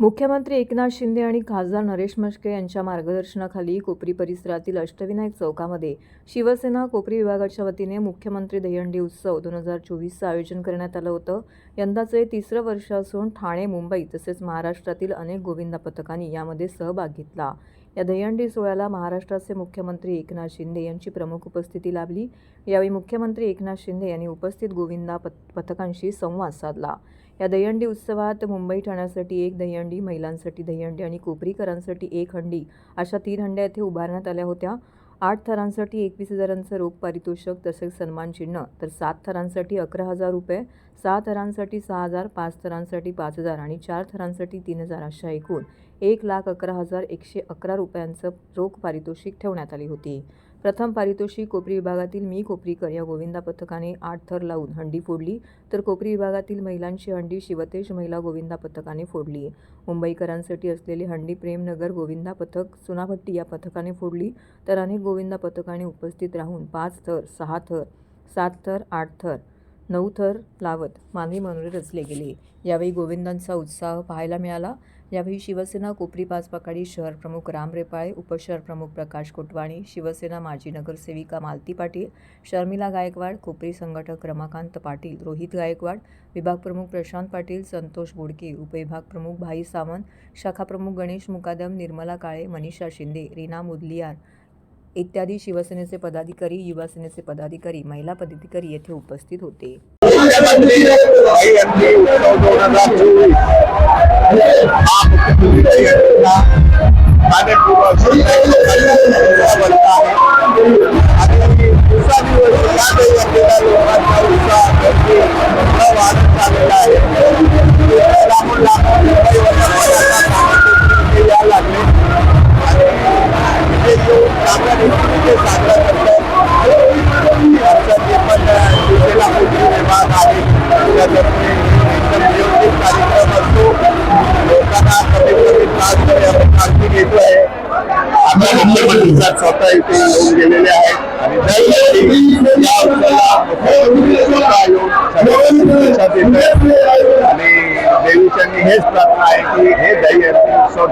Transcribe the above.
मुख्यमंत्री एकनाथ शिंदे आणि खासदार नरेश मस्के यांच्या मार्गदर्शनाखाली कोपरी परिसरातील अष्टविनायक चौकामध्ये शिवसेना कोपरी विभागाच्या वतीने मुख्यमंत्री दहीहंडी उत्सव दोन हजार चोवीसचं आयोजन करण्यात आलं होतं. यंदाचं तिसरं वर्ष असून ठाणे मुंबई तसेच महाराष्ट्रातील अनेक गोविंदा पथकांनी यामध्ये सहभाग घेतला. या दहीहंडी सोहळ्याला महाराष्ट्राचे मुख्यमंत्री एकनाथ शिंदे यांची प्रमुख उपस्थिती लाभली. यावेळी मुख्यमंत्री एकनाथ शिंदे यांनी उपस्थित गोविंदा पथ पथकांशी संवाद साधला. या दहीहंडी उत्सवात मुंबई ठाण्यासाठी एक दहीहंडी महिलांसाठी दहीहंडी आणि कोपरीकरांसाठी एक हंडी अशा तीन हंड्या येथे उभारण्यात आल्या होत्या. आठ थरांसाठी एकवीस हजारांचं रोख पारितोषिक तसेच सन्मान चिन्ह तर सात थरांसाठी अकरा हजार रुपये सहा थरांसाठी सहा हजार पाच थरांसाठी पाच हजार आणि चार थरांसाठी तीन हजार अशा एकूण एक लाख अकरा हजार एकशे अकरा रुपयांचं रोख पारितोषिक ठेवण्यात आली होती. प्रथम पारितोषिक कोपरी विभागातील मी कोपरीकर या गोविंदा पथकाने आठ थर लावून हंडी फोडली. तर कोपरी विभागातील महिलांची हंडी शिवतेश महिला गोविंदा पथकाने फोडली. मुंबईकरांसाठी असलेली हंडी प्रेमनगर गोविंदा पथक सुनाभट्टी या पथकाने फोडली. तर अनेक गोविंदा पथकाने उपस्थित राहून पाच थर सहा थर सात थर आठ थर नऊ थर लावत मानवी मनोरे रचले गेले. यावेळी गोविंदांचा उत्साह पाहायला मिळाला. यावेळी शिवसेना कोपरी पाचपाकाडी शहर प्रमुख राम रेपाळे उपशहर प्रमुख प्रकाश कोटवाणी शिवसेना माजी नगरसेविका मालती पाटील शर्मिला गायकवाड कोपरी संघटक रमाकांत पाटील रोहित गायकवाड विभाग प्रमुख प्रशांत पाटील संतोष बोडके उपविभाग प्रमुख भाई सावंत शाखा प्रमुख गणेश मुकादम निर्मला काळे मनीषा शिंदे रीना मुदलियार इत्यादी शिवसेनेचे पदाधिकारी युवा सेनेचे पदाधिकारी महिला पदाधिकारी येथे उपस्थित होते मुख्यमंत्री काळजी स्वतः इथे येऊन गेलेले आहेत आणि देवीच्यांनी हेच प्रार्थना आहे की हे दही उत्सव